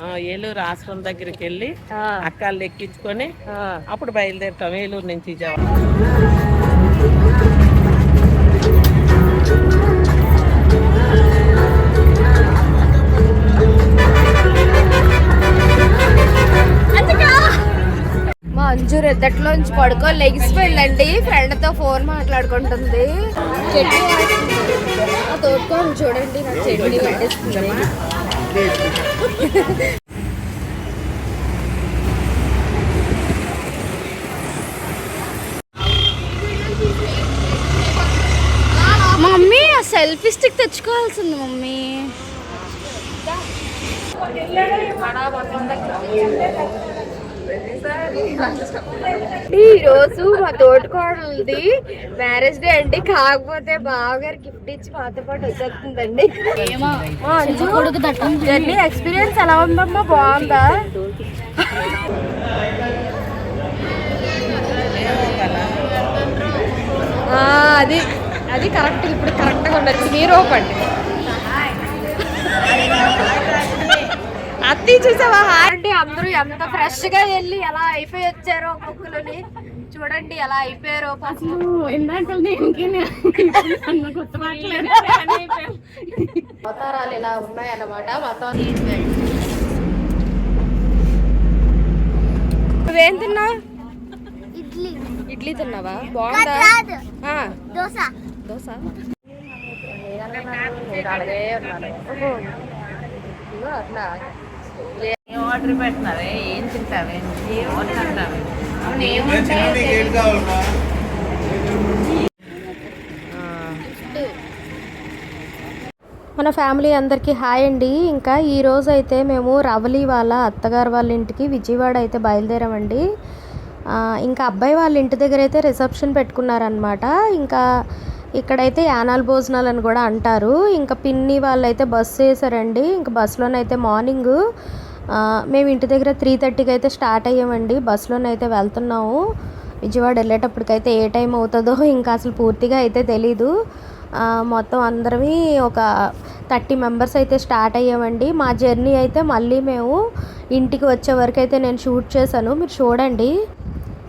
ఆ, ఏలూరు ఆశ్రమం దగ్గరికి వెళ్ళి అక్కలు ఎక్కించుకొని. అప్పుడు బయలుదేరుతాం ఏలూరు నుంచి మా అంజు రెద్దట్లోంచి పడుకొని లెగిసిపోయిందండి ఫ్రెండ్తో ఫోన్ మాట్లాడుకుంటుంది. తోడుకోని చూడండి నాకు చట్నీ పెట్టేస్తుంది మమ్మీ ఆ సెల్ఫీ స్టిక్ తెచ్చుకోవాల్సింది మమ్మీ. ఈ రోజు మా తోటికోడలది మ్యారేజ్ డే అండి. కాకపోతే బావగారు గిఫ్ట్ ఇచ్చి మాతో పాటు వచ్చేస్తుందండి. జర్నీ ఎక్స్పీరియన్స్ ఎలా ఉందమ్మా? బాగుందా? అది అది కరెక్ట్ ఇప్పుడు కరెక్ట్గా ఉండొచ్చు. మీరు ఓపండి అత్తి చూసావా? హాయ్. అంటే అందరూ ఎంత ఫ్రెష్గా వెళ్ళి ఎలా అయిపోయి వచ్చారో ఒక్కొక్కరిని చూడండి ఎలా అయిపోయారో అసలు అవతారాలు ఇలా ఉన్నాయన్నమాట. నువ్వేం తిన్నావు? ఇడ్లీ. ఇడ్లీ తిన్నావా? బాగుందా? దోశ. దోశ? అలాగే. ఇదిగో అట్లా. ఆర్డర్ పెట్టినావే? ఏం తింటావే? ఏం తింటావే మన ఫ్యామిలీ అందరికీ హాయ్ అండి. ఇంకా ఈ రోజు అయితే మేము రవలి వాళ్ళ అత్తగారు వాళ్ళ ఇంటికి విజయవాడ అయితే బయలుదేరామండి. ఇంకా అబ్బాయి వాళ్ళ ఇంటి దగ్గర అయితే రిసెప్షన్ పెట్టుకున్నారనమాట ఇంకా ఇక్కడైతే యానాల్ భోజనాలు అని కూడా అంటారు. ఇంకా పిన్ని వాళ్ళైతే బస్సు వేసారండి ఇంకా బస్సులోనైతే మార్నింగ్ మేము ఇంటి దగ్గర త్రీ థర్టీకి అయితే స్టార్ట్ అయ్యామండి. బస్సులోనైతే వెళ్తున్నాము. విజయవాడ వెళ్ళేటప్పటికైతే ఏ టైం అవుతుందో ఇంకా అసలు పూర్తిగా అయితే తెలీదు. మొత్తం అందరమీ ఒక థర్టీ మెంబర్స్ అయితే స్టార్ట్ అయ్యామండి. మా జర్నీ అయితే మళ్ళీ మేము ఇంటికి వచ్చే వరకు అయితే నేను షూట్ చేశాను. మీరు చూడండి.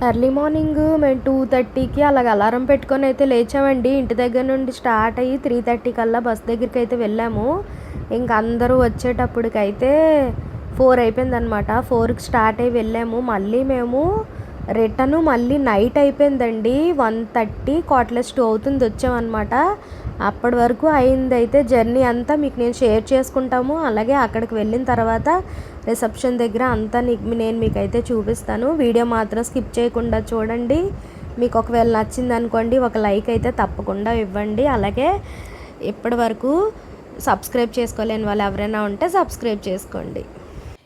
ఎర్లీ మార్నింగ్ మేము టూ థర్టీకి అలాగ అలారం పెట్టుకొని అయితే లేచామండి. ఇంటి దగ్గర నుండి స్టార్ట్ అయ్యి త్రీ థర్టీ కల్లా బస్ దగ్గరికి అయితే వెళ్ళాము. ఇంక అందరూ వచ్చేటప్పటికైతే ఫోర్ అయిపోయిందనమాట ఫోర్కి స్టార్ట్ అయ్యి వెళ్ళాము. మళ్ళీ మేము రిటర్న్ మళ్ళీ నైట్ అయిపోయిందండి. వన్ థర్టీ కోట్లెస్ టూ అవుతుంది వచ్చామన్నమాట. అప్పటి వరకు అయింది అయితే జర్నీ అంతా మీకు నేను షేర్ చేసుకుంటాము. అలాగే అక్కడికి వెళ్ళిన తర్వాత రిసెప్షన్ దగ్గర అంతా నీకు నేను మీకు అయితే చూపిస్తాను. వీడియో మాత్రం స్కిప్ చేయకుండా చూడండి. మీకు ఒకవేళ నచ్చింది అనుకోండి ఒక లైక్ అయితే తప్పకుండా ఇవ్వండి. అలాగే ఇప్పటి వరకు సబ్స్క్రైబ్ చేసుకోలేని వాళ్ళు ఎవరైనా ఉంటే సబ్స్క్రైబ్ చేసుకోండి.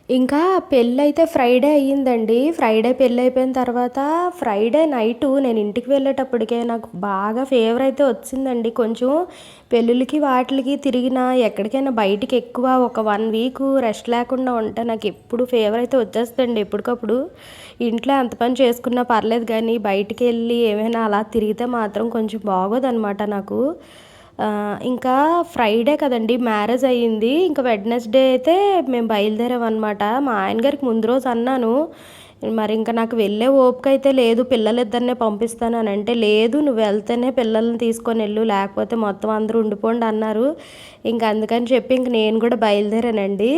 ఇంకా పెళ్ళి అయితే ఫ్రైడే అయ్యిందండి. ఫ్రైడే పెళ్ళి అయిపోయిన తర్వాత ఫ్రైడే నైట్ నేను ఇంటికి వెళ్ళేటప్పటికే నాకు బాగా ఫీవర్ అయితే వచ్చిందండి. కొంచెం పెళ్ళిళ్ళకి వాటికి తిరిగిన ఎక్కడికైనా బయటికి ఎక్కువ ఒక వన్ వీక్ రెస్ట్ లేకుండా ఉంటే నాకు ఎప్పుడు ఫీవర్ అయితే వచ్చేస్తుందండి. ఎప్పటికప్పుడు ఇంట్లో ఎంత పని చేసుకున్నా పర్లేదు కానీ బయటికి వెళ్ళి ఏమైనా అలా తిరిగితే మాత్రం కొంచెం బాగోదన్నమాట నాకు. ఇంకా ఫ్రైడే కదండి మ్యారేజ్ అయ్యింది. ఇంకా వెడ్నెస్డే అయితే మేము బయలుదేరాం అనమాట మా ఆయన గారికి ముందు రోజు అన్నాను మరి ఇంకా నాకు వెళ్ళే ఓపిక అయితే లేదు పిల్లలిద్దరినే పంపిస్తాను అని అంటే లేదు నువ్వు వెళ్తేనే పిల్లల్ని తీసుకొని వెళ్ళు లేకపోతే మొత్తం అందరూ ఉండిపోండి అన్నారు. ఇంకా అందుకని చెప్పి ఇంక నేను కూడా బయలుదేరానండి.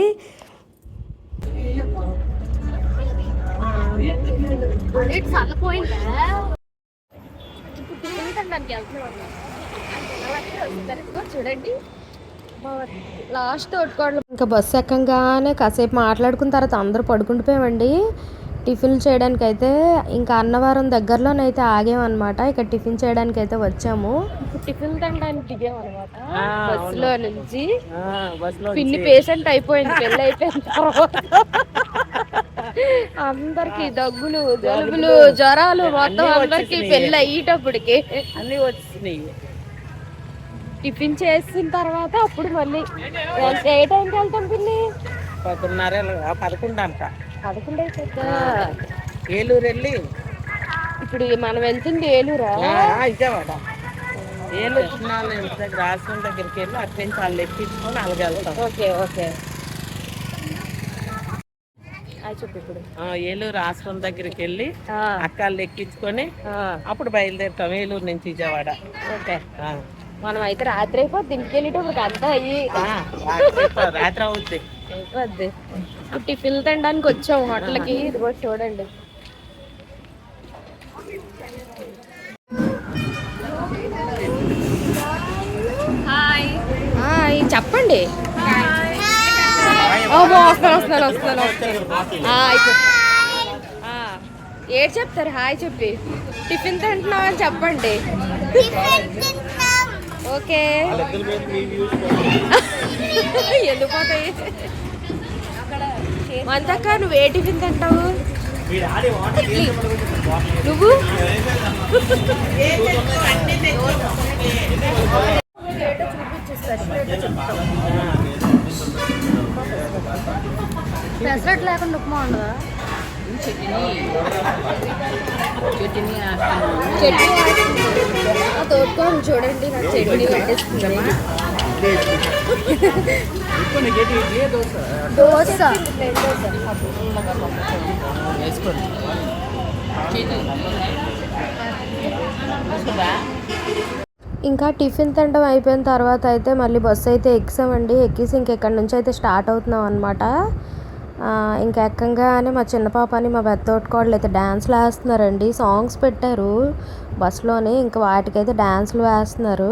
చూడండి. లాస్ట్ తోడుకోవడం ఇంకా బస్సు ఎక్కంగానే కాసేపు మాట్లాడుకున్న తర్వాత అందరూ పడుకుండిపోయామండి టిఫిన్ చేయడానికి అయితే ఇంకా అన్నవరం దగ్గరలోనైతే ఆగామన్నమాట. ఇక టిఫిన్ చేయడానికి అయితే వచ్చాము టిఫిన్ తినడానికి దిగామన్నమాట. బస్సులో నుంచి ఆ, బస్సులో పిన్ని పేషెంట్ అయిపోయింది పెళ్ళి అయిపోయిన తర్వాత. అందరికి దగ్గులు జలుబులు జ్వరాలు మొత్తం అందరికి. పెళ్ళి అయ్యేటప్పటికి. అన్నీ వచ్చినాయి టిఫిన్ చేసిన తర్వాత అప్పుడు మళ్ళీ ఏ టైంకి వెళ్తాం పిన్ని? పదకొండున్నర పదకొండు అంట పదకొండు అయిపోద్దా ఏలూరు వెళ్ళి. ఇప్పుడు మనం వెళ్తుంది ఏలూరా? విజయవాడ. ఏలూరు చిన్నాళ్ళ ఇంటి దగ్గర ఆశ్రమం దగ్గరికి వెళ్ళి అటు నుంచి వాళ్ళు ఎక్కించుకొని అలాగ వెళ్తాం. Okay okay. ఏలూరు ఆశ్రమం దగ్గరికి వెళ్ళి అక్కలు ఎక్కించుకొని అప్పుడు బయలుదేరుతాం ఏలూరు నుంచి విజయవాడ. ఓకే. మనం అయితే రాత్రి అయిపోద్ది ఇంటికి వెళ్ళేటప్పుడు అంతా అయ్యి. ఆ, రాత్రి- అవుద్ది. అయిపోద్ది. ఇప్పుడు టిఫిన్ తినడానికి వచ్చాము హోటల్కి. ఇది కూడా చూడండి. హాయ్. చెప్పండి. వస్తాను వస్తాను వస్తాను వస్తాను ఏడు చెప్తారు? హాయ్ చెప్పి. టిఫిన్ తింటున్నాం అని చెప్పండి ఓకే. ఎందుకు పోతాయి? మంతక్క నువ్వు ఏ టిఫిన్ తింటావు? నువ్వు? పెసరట్ లేకుండా ఉప్మా ఉండదా? చట్నీ చూడండి నాకు చట్నీ పట్టిస్తుంది దోశ? ఇంకా టిఫిన్ తినడం అయిపోయిన తర్వాత అయితే మళ్ళీ బస్సు అయితే ఎక్కామండి ఎక్కేసి ఇంకెక్కడి నుంచి అయితే స్టార్ట్ అవుతున్నాం అనమాట ఇంకా ఎక్కంగానే మా చిన్న పాపని మా పెద్ద తోటకోడలు అయితే డ్యాన్స్లు వేస్తున్నారండి. సాంగ్స్ పెట్టారు. బస్సులోని ఇంకా వాటికైతే డ్యాన్స్లు వేస్తున్నారు.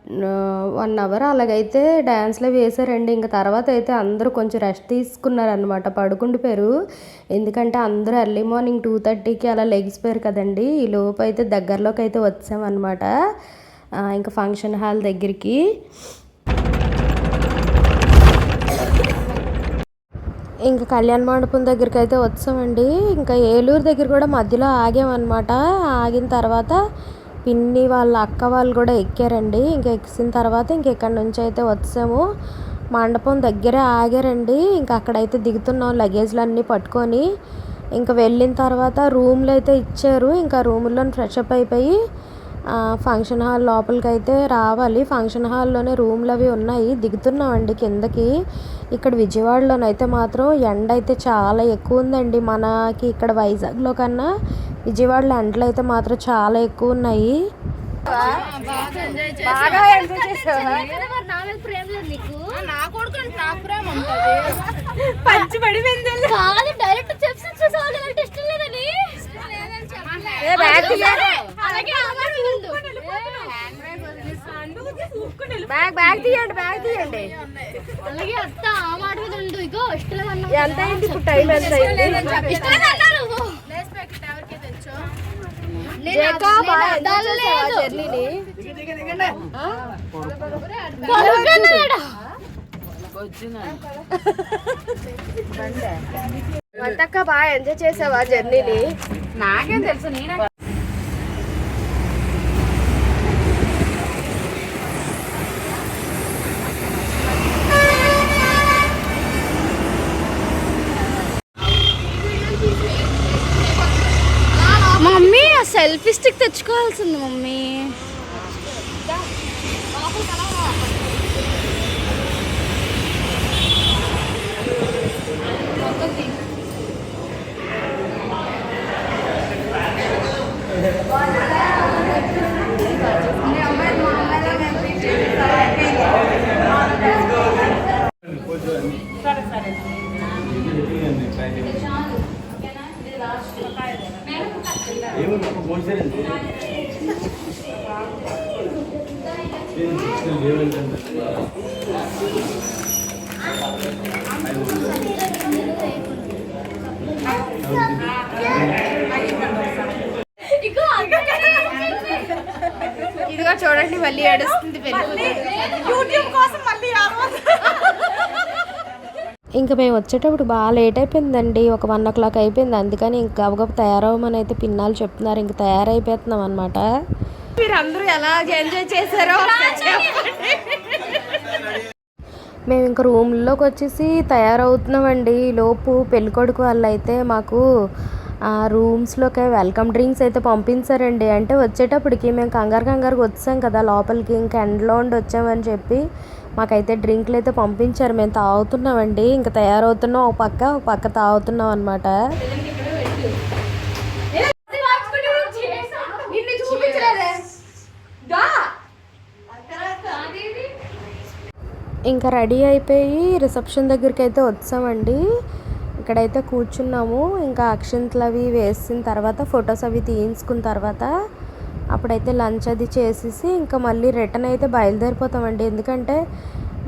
వన్ అవర్ అలాగైతే డ్యాన్స్లో వేశారండి. ఇంకా తర్వాత అయితే అందరూ కొంచెం రెస్ట్ తీసుకున్నారనమాట పడుకుండిపోయారు ఎందుకంటే అందరూ ఎర్లీ మార్నింగ్ టూ థర్టీకి అలా లెగిసిపోయారు కదండి. ఈ లోపు అయితే దగ్గరలోకి అయితే వచ్చామన్నమాట. ఇంకా ఫంక్షన్ హాల్ దగ్గరికి. ఇంకా కళ్యాణ మండపం దగ్గరికి అయితే వచ్చామండి. ఇంకా ఏలూరు దగ్గర కూడా మధ్యలో ఆగామన్నమాట. ఆగిన తర్వాత పిన్ని వాళ్ళ అక్క వాళ్ళు కూడా ఎక్కారండి. ఇంకా ఎక్కిన తర్వాత ఇంక ఇక్కడ నుంచి అయితే వచ్చాము. మండపం దగ్గరే ఆగారండి. ఇంకా అక్కడైతే దిగుతున్నాం లగేజ్లు అన్నీ పట్టుకొని. ఇంకా వెళ్ళిన తర్వాత రూమ్లు అయితే ఇచ్చారు. ఇంకా రూముల్లో ఫ్రెష్ అప్ అయిపోయి ఫంక్షన్ హాల్ లోపలికి అయితే రావాలి. ఫంక్షన్ హాల్లోనే రూమ్లు అవి ఉన్నాయి దిగుతున్నామండి కిందకి. ఇక్కడ విజయవాడలోనైతే మాత్రం ఎండ అయితే చాలా ఎక్కువ ఉందండి మనకి ఇక్కడ వైజాగ్లో కన్నా విజయవాడలో ఎండలు అయితే మాత్రం చాలా ఎక్కువ ఉన్నాయి బాగా ఎంజాయ్ చేసావా? పంచి పడిపోయింది. డైరెక్ట్ చెప్స్ చూసేవాళ్ళు ఇష్టం లేదని ఏ బ్యాగ్ తీయండి. అలాగే అవ్వకూడదు. బ్యాగ్ బ్యాగ్ తీయండి బ్యాగ్ తీయండి. అలాగే అత్త ఆ మాట మీద ఉండు ఇగో ఇష్టం లేదన్నా ఎంత అయింది ఇప్పుడు టైం ఎంత అయింది? ఇష్టం లేదన్నారు జేకా బాగా ఎంజాయ్ చేసావా జర్నీని వంటక్క బాగా ఎంజాయ్ చేసావా జర్నీని నాకేం తెలుసు నేనే మమ్మీ ఆ సెల్ఫీ స్టిక్ తెచ్చుకోవాల్సింది మమ్మీ. diferente. ఇంకా మేము వచ్చేటప్పుడు బాగా లేట్ అయిపోయిందండి. ఒక వన్ ఓ క్లాక్ అయిపోయింది. అందుకని ఇంకా గబగబ తయారవ్వమని అయితే పిన్నాలు చెప్తున్నారు. ఇంకా తయారైపోతున్నాం అనమాట మీరు అందరూ ఎలా ఎంజాయ్ చేశారో మేము ఇంకా రూమ్లోకి వచ్చేసి తయారవుతున్నామండి. లోపు పెళ్ళికొడుకు వాళ్ళు అయితే మాకు ఆ రూమ్స్లోకి వెల్కమ్ డ్రింక్స్ అయితే పంపించారండి. అంటే వచ్చేటప్పటికి మేము కంగారు కంగారుగా వచ్చాం కదా. లోపలికి ఇంకా ఎండలో ఉండి వచ్చామని చెప్పి మాకైతే డ్రింక్లు అయితే పంపించారు. మేము తాగుతున్నామండి. ఇంకా తయారవుతున్నాం. ఒక పక్క ఒక పక్క తాగుతున్నాం అనమాట ఇంకా రెడీ అయిపోయి రిసెప్షన్ దగ్గరికి అయితే వచ్చామండి. ఇక్కడైతే కూర్చున్నాము. ఇంకా అక్షంతలు అవి వేసిన తర్వాత ఫొటోస్ అవి తీయించుకున్న తర్వాత అప్పుడైతే లంచ్ అది చేసేసి ఇంకా మళ్ళీ రిటర్న్ అయితే బయలుదేరిపోతామండి. ఎందుకంటే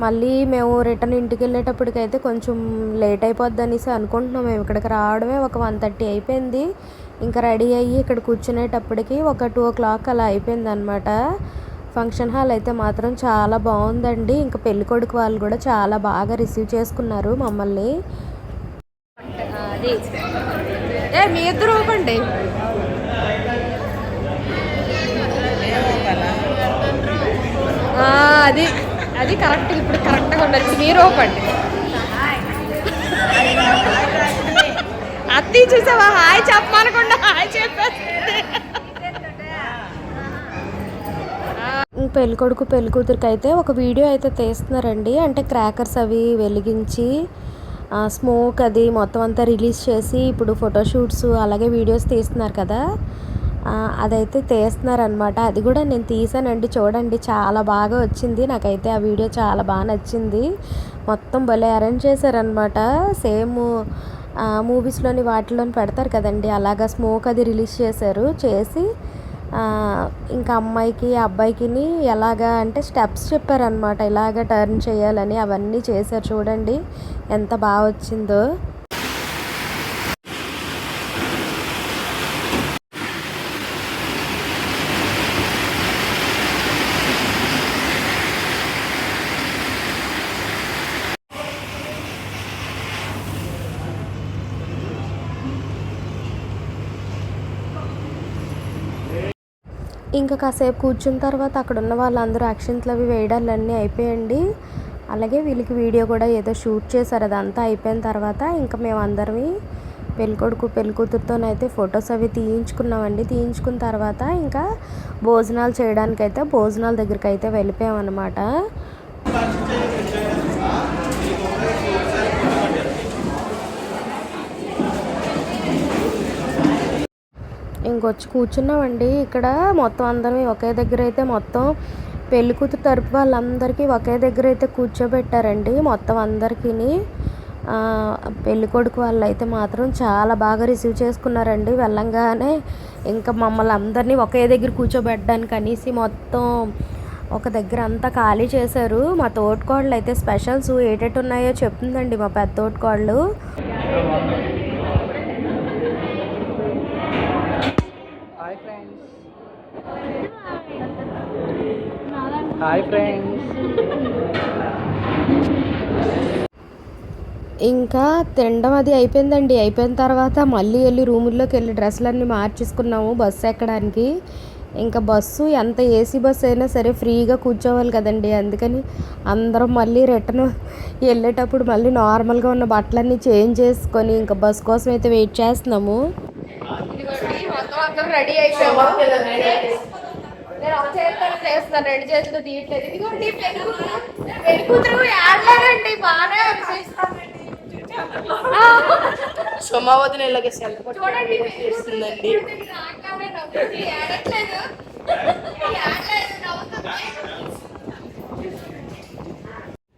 మళ్ళీ మేము రిటర్న్ ఇంటికి వెళ్ళేటప్పటికైతే కొంచెం లేట్ అయిపోద్ది అనేసి అనుకుంటున్నాం. మేము ఇక్కడికి రావడమే ఒక వన్ థర్టీ అయిపోయింది. ఇంకా రెడీ అయ్యి ఇక్కడ కూర్చునేటప్పటికి ఒక టూ ఓ క్లాక్ అలా అయిపోయింది అనమాట ఫంక్షన్ హాల్ అయితే మాత్రం చాలా బాగుందండి. ఇంకా పెళ్ళి కొడుకు వాళ్ళు కూడా చాలా బాగా రిసీవ్ చేసుకున్నారు మమ్మల్ని. మీ ఇద్దరు ఊపండి. అది అది కరెక్ట్ ఇప్పుడు కరెక్ట్గా ఉండొచ్చు మీరు ఒకటి అత్తి చూసావా? హాయ్ చెప్పమనకుండా హాయ్ చెప్పేస్తుంది. పెళ్ళి కొడుకు పెళ్ళి కూతురికి అయితే ఒక వీడియో అయితే తీస్తున్నారండి. అంటే క్రాకర్స్ అవి వెలిగించి స్మోక్ అది మొత్తం అంతా రిలీజ్ చేసి ఇప్పుడు ఫోటోషూట్స్ అలాగే వీడియోస్ తీస్తున్నారు కదా. అదైతే తీస్తున్నారనమాట అది కూడా నేను తీసానండి. చూడండి చాలా బాగా వచ్చింది. నాకైతే ఆ వీడియో చాలా బాగా నచ్చింది. మొత్తం భలే అరేంజ్ చేశారనమాట సేమ్ మూవీస్లోని వాటిలోని పెడతారు కదండి. అలాగా స్మోక్ అది రిలీజ్ చేశారు. చేసి ఇంకా అమ్మాయికి అబ్బాయికిని ఎలాగా అంటే స్టెప్స్ చెప్పారనమాట ఇలాగ టర్న్ చేయాలని అవన్నీ చేశారు. చూడండి ఎంత బాగా వచ్చిందో. ఇంకా కాసేపు కూర్చున్న తర్వాత అక్కడ ఉన్న వాళ్ళందరూ యాక్షన్స్లు అవి వేయడాలన్నీ అయిపోయండి. అలాగే వీళ్ళకి వీడియో కూడా ఏదో షూట్ చేశారు. అదంతా అయిపోయిన తర్వాత ఇంకా మేము అందరివి పెళ్ళికొడుకు పెళ్ళికూతురుతోనైతే ఫొటోస్ అవి తీయించుకున్నామండి. తీయించుకున్న తర్వాత ఇంకా భోజనాలు చేయడానికైతే భోజనాల దగ్గరికి అయితే వెళ్ళిపోయామన్నమాట. ఇంకొచ్చి కూర్చున్నామండి. ఇక్కడ మొత్తం అందరం ఒకే దగ్గర అయితే మొత్తం పెళ్ళి కూతురు తరపు వాళ్ళందరికీ ఒకే దగ్గర అయితే కూర్చోబెట్టారండి. మొత్తం అందరికీ పెళ్ళి కొడుకు వాళ్ళు అయితే మాత్రం చాలా బాగా రిసీవ్ చేసుకున్నారండి. వెళ్ళంగానే ఇంకా మమ్మల్ని అందరినీ ఒకే దగ్గర కూర్చోబెట్టడానికి అనేసి మొత్తం ఒక దగ్గర అంతా ఖాళీ చేశారు. మా తోటికోడలు అయితే స్పెషల్స్ ఏటేటి ఉన్నాయో చెప్తుందండి మా పెద్ద తోటకోళ్ళు. హాయ్ ఫ్రెండ్స్ ఇంకా తినడం అది అయిపోయిందండి. అయిపోయిన తర్వాత మళ్ళీ వెళ్ళి రూముల్లోకి వెళ్ళి డ్రెస్సులన్నీ మార్చేసుకున్నాము బస్సు ఎక్కడానికి. ఇంకా బస్సు ఎంత ఏసీ బస్సు అయినా సరే ఫ్రీగా కూర్చోవాలి కదండి. అందుకని అందరం మళ్ళీ రిటర్న్ వెళ్ళేటప్పుడు మళ్ళీ నార్మల్గా ఉన్న బట్టలన్నీ చేంజ్ చేసుకొని ఇంకా బస్ కోసం అయితే వెయిట్ చేస్తున్నాము. రెడీ అయిపోయాము నేను ఒక చేతితో చేస్తున్నాను రెండు చేతులు తీయట్లేదు ఇదిగోండి పెరుగు పెరుగుతురు ఆడలేరండి బాగానే ఉంది. సోమావతిని ఇలాగే సెల్ చూడండి చేస్తుందండి ఆడలేరే నవ్వుతుంది, ఆడట్లేదు. ఆడలేదు, నవ్వుతుంది.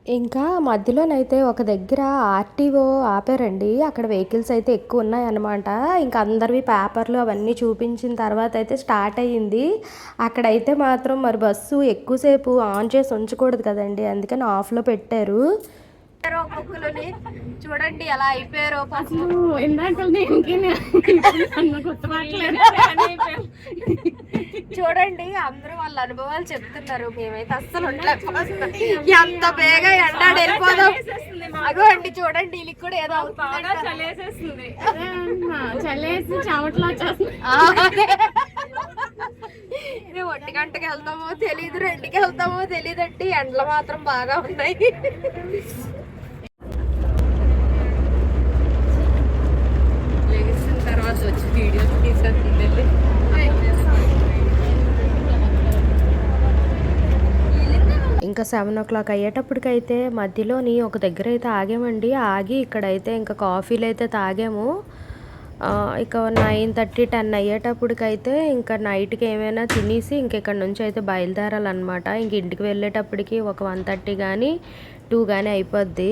ఇంకా మధ్యలోనైతే ఒక దగ్గర ఆర్టీఓ ఆపారండి. అక్కడ వెహికల్స్ అయితే ఎక్కువ ఉన్నాయన్నమాట ఇంకా అందరివి పేపర్లు అవన్నీ చూపించిన తర్వాత అయితే స్టార్ట్ అయ్యింది. అక్కడైతే మాత్రం మరి బస్సు ఎక్కువసేపు ఆన్ చేసి ఉంచకూడదు కదండి. అందుకని ఆఫ్లో పెట్టారు. ఒక్కొక్కరుని చూడండి ఎలా అయిపోయారో చూడండి అందరూ వాళ్ళ అనుభవాలు చెప్తున్నారు. మేమైతే అస్సలు ఉండలేకపోతున్నాం ఎంత బేగా ఎండాడు వెళ్ళిపోదాం. అగో అండి చూడండి వీళ్ళకి కూడా ఏదో అవుతుందంట. చలేసి చెమటలో వచ్చేస్తుంది ఆ, అదే. మేము ఒంటి గంటకి వెళ్తామో తెలియదు రెండుకి వెళ్తామో తెలియదు అంటే ఎండలు మాత్రం బాగా ఉన్నాయి. వచ్చి వీడియో తీసేస్తుంది ఇంకా సెవెన్ ఓ క్లాక్ అయ్యేటప్పటికైతే మధ్యలోని ఒక దగ్గర అయితే ఆగామండి. ఆగి ఇక్కడైతే ఇంకా కాఫీలు అయితే తాగాము. ఇక నైన్ థర్టీ టెన్ అయ్యేటప్పటికైతే ఇంకా నైట్కి ఏమైనా తినేసి ఇంక ఇక్కడ నుంచి అయితే బయలుదేరాలన్నమాట. ఇంక ఇంటికి వెళ్ళేటప్పటికి ఒక వన్ థర్టీ కానీ టూ కానీ అయిపోద్ది.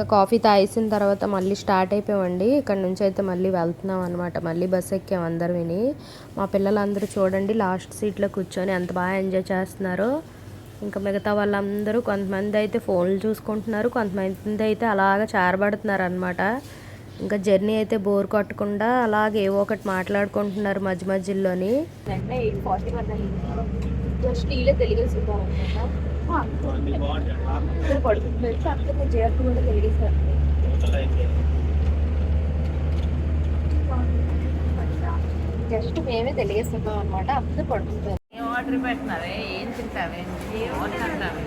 ఇంకా కాఫీ తాగేసిన తర్వాత మళ్ళీ స్టార్ట్ అయిపోయామండి. ఇక్కడ నుంచి అయితే మళ్ళీ వెళ్తున్నాం అనమాట మళ్ళీ బస్ ఎక్కాం అందరు విని. మా పిల్లలందరూ చూడండి లాస్ట్ సీట్లో కూర్చొని ఎంత బాగా ఎంజాయ్ చేస్తున్నారో. ఇంకా మిగతా వాళ్ళందరూ కొంతమంది అయితే ఫోన్లు చూసుకుంటున్నారు కొంతమంది అయితే అలాగ చారబడుతున్నారు అనమాట ఇంకా జర్నీ అయితే బోర్ కొట్టకుండా అలాగే ఏవో ఒకటి మాట్లాడుకుంటున్నారు మధ్య మధ్యలోని. వెంటనే జస్ట్ పడుతుంది కూడా తెలిగేసారు జస్ట్ మేమే తెలియస్తున్నాం అనమాట అప్పుడు పడుతుంది ఏం ఆర్డర్ పెట్టినావే ఏం తింటావే ఏం తింటావే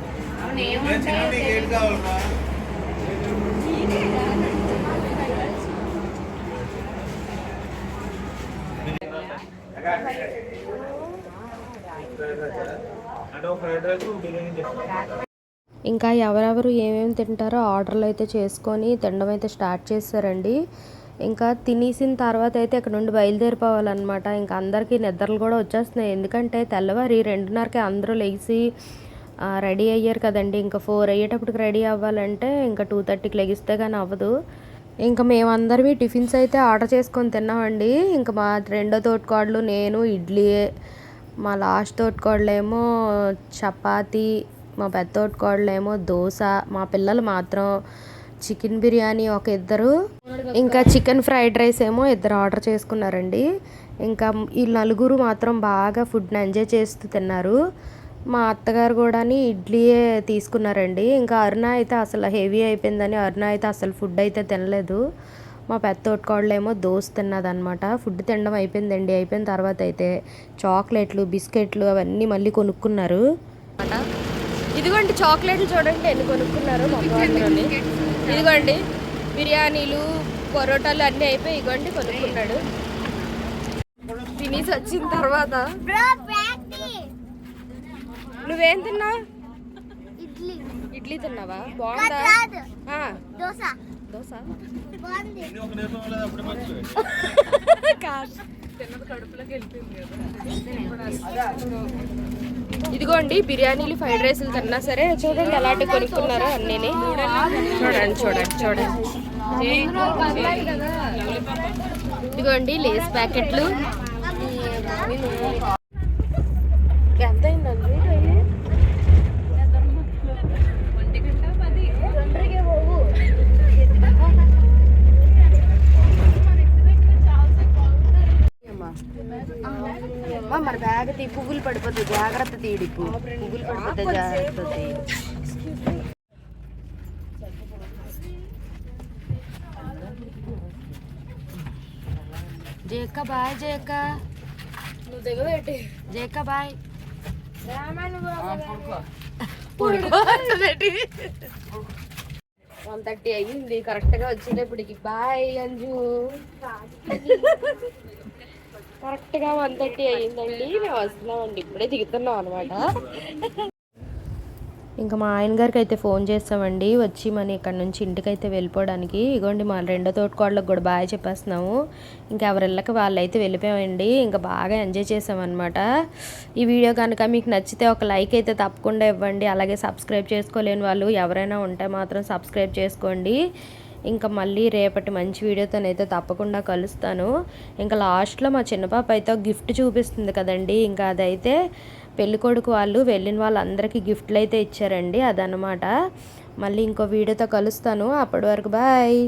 అంటే ఇంకా ఎవరెవరు ఏమేమి తింటారో ఆర్డర్లు అయితే చేసుకొని తినడం అయితే స్టార్ట్ చేస్తారండి ఇంకా తినేసిన తర్వాత అయితే ఇక్కడ నుండి బయలుదేరిపోవాలన్నమాట. ఇంకా అందరికీ నిద్రలు కూడా వచ్చేస్తున్నాయి. ఎందుకంటే తెల్లవారి రెండున్నరకి అందరూ లేచి రెడీ అయ్యారు కదండి. ఇంకా ఫోర్ అయ్యేటప్పటికి రెడీ అవ్వాలంటే ఇంకా టూ థర్టీకి లెగిస్తే కానీ అవ్వదు. ఇంకా మేమందరమే టిఫిన్స్ అయితే ఆర్డర్ చేసుకొని తిన్నామండి. ఇంకా మా రెండో తోటికాడలు నేను ఇడ్లీ మా లాస్ట్ తోటికోడలేమో చపాతి మా పెద్ద తోటికోడలేమో దోశ మా పిల్లలు మాత్రం చికెన్ బిర్యానీ ఒక ఇద్దరు. ఇంకా చికెన్ ఫ్రైడ్ రైస్ ఏమో ఇద్దరు ఆర్డర్ చేసుకున్నారండి. ఇంకా ఈ నలుగురు మాత్రం బాగా ఫుడ్ని ఎంజాయ్ చేస్తూ తిన్నారు. మా అత్తగారు కూడా ఇడ్లీయే తీసుకున్నారండి. ఇంకా అరుణ అయితే అసలు హెవీ అయిపోయిందని అరుణ అయితే అసలు ఫుడ్ అయితే తినలేదు. మా పెద్ద తోటకోడలేమో దోశ తిన్నదనమాట ఫుడ్ తినడం అయిపోయిందండి. అయిపోయిన తర్వాత అయితే చాక్లెట్లు బిస్కెట్లు అవన్నీ మళ్ళీ కొనుక్కున్నారు. ఇదిగోండి చాక్లెట్లు చూడండి ఎన్ని కొనుక్కున్నారు మా ఇదిగోండి బిర్యానీలు పొరోటాలు అన్నీ అయిపోయి ఇదిగోండి కొనుక్కున్నాడు. తినేసి వచ్చిన తర్వాత నువ్వేం తిన్నా ఇడ్లీ. ఇడ్లీ తిన్నావా? బాగుందా? దోశ. దోశ? ఇదిగోండి బిర్యానీలు ఫ్రైడ్ రైస్లు తిన్నా సరే చూడండి అలాంటి కొనుక్కున్నారు అన్నీ చూడండి చూడండి చూడండి. ఇదిగోండి లేస్ ప్యాకెట్లు ఎంత అయిందండి అమ్మా, మరి బ్యాగ్ తీ పువ్వులు పడిపోతాయి జాగ్రత్త తీయడి పువ్వులు పడిపోతాయి జాగ్రత్త జేక్క బాయ్ నువ్వు దిగబెట్టి. జేక్క బాయ్. వన్ థర్టీ అయ్యింది కరెక్ట్గా వచ్చేటప్పటికి బాయ్ అంజు. కరెక్ట్గా వన్ థర్టీ అయ్యిందండి మేము వస్తున్నామండి. ఇప్పుడే దిగుతున్నాం అనమాట ఇంకా మా ఆయన గారికి అయితే ఫోన్ చేస్తామండి. వచ్చి మన ఇక్కడ నుంచి ఇంటికైతే వెళ్ళిపోవడానికి. ఇగోండి మా రెండో తోటకోళ్ళకి కూడా బాగా చెప్పేస్తున్నాము. ఇంకా ఎవరిళ్ళకి వాళ్ళైతే వెళ్ళిపోయామండి. ఇంకా బాగా ఎంజాయ్ చేసామన్నమాట. ఈ వీడియో కనుక మీకు నచ్చితే ఒక లైక్ అయితే తప్పకుండా ఇవ్వండి. అలాగే సబ్స్క్రైబ్ చేసుకోలేని వాళ్ళు ఎవరైనా ఉంటే మాత్రం సబ్స్క్రైబ్ చేసుకోండి. ఇంకా మళ్ళీ రేపటి మంచి వీడియోతోనైతే తప్పకుండా కలుస్తాను. ఇంకా లాస్ట్లో మా చిన్న పాప అయితే గిఫ్ట్ చూపిస్తుంది కదండి. ఇంకా అదైతే పెళ్ళికొడుకు వాళ్ళు వెళ్ళిన వాళ్ళందరికీ గిఫ్ట్లు అయితే ఇచ్చారండి అదనమాట మళ్ళీ ఇంకో వీడియోతో కలుస్తాను. అప్పటి వరకు బాయ్.